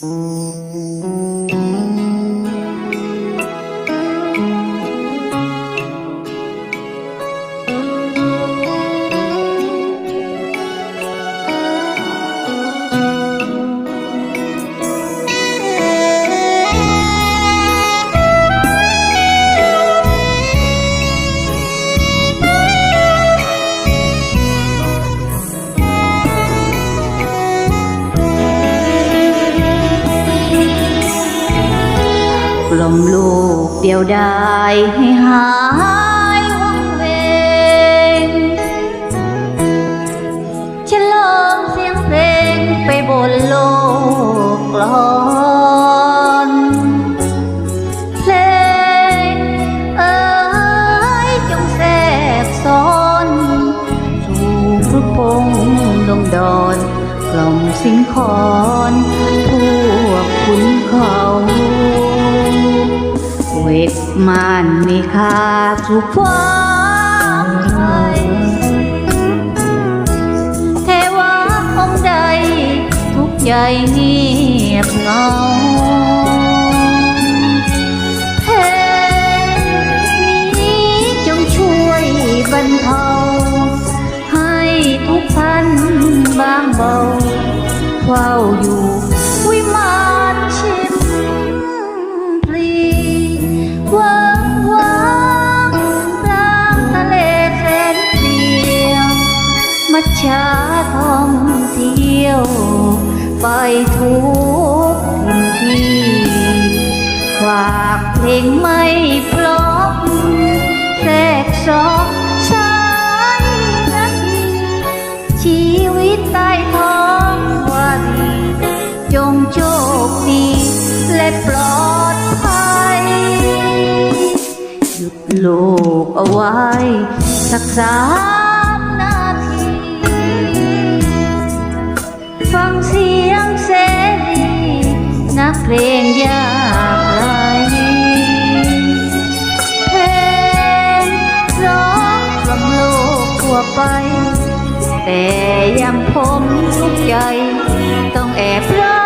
Música กล่อมลูกเดียวดายให้หายวังเวงฉลองเสียงเพลงไปบนโลกกลอนเพลงเอ้ยจงแทรกซ้อนสู่พระพงดงดอนกล่อมสิงคอ มานมีค่าทุกความไทยเทวาองค์ใด ทุกใจเงียบเงาเพลงนี้จงช่วยบรรเทา มัจฉาท่องเที่ยว ไปทุกทินที่ฝากเพลงไม่พลบแทรกซอกสายนาทีชีวิตใต้ท้องว่าดีจงโชคดีและปลอดภัย หยุดโลกเอาไว้ สักสา แต่ยังผมทุกใจ ต้องแอบร้อ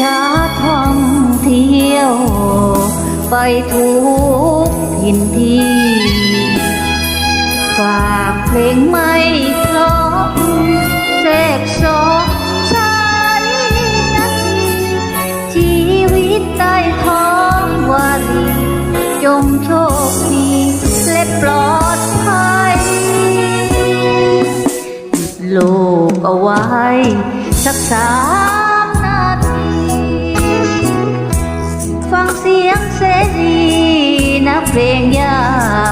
มัจฉาท่องเที่ยว ไปทุกทินที่ ฝากเพลงไม่เพราะแทรกซอกสายนาทีชีวิตใต้ท้องวาลีจงโชคดีและปลอดภัยโลกเอาไว้สักสามนา เสียงเสรีนักเพลงยา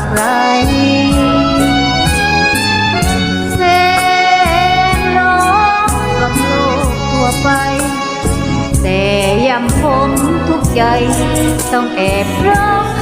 กไรเพลงร้องกับโลกทั่วไป แต่ยำผมทุกใจต้องแอบร้อง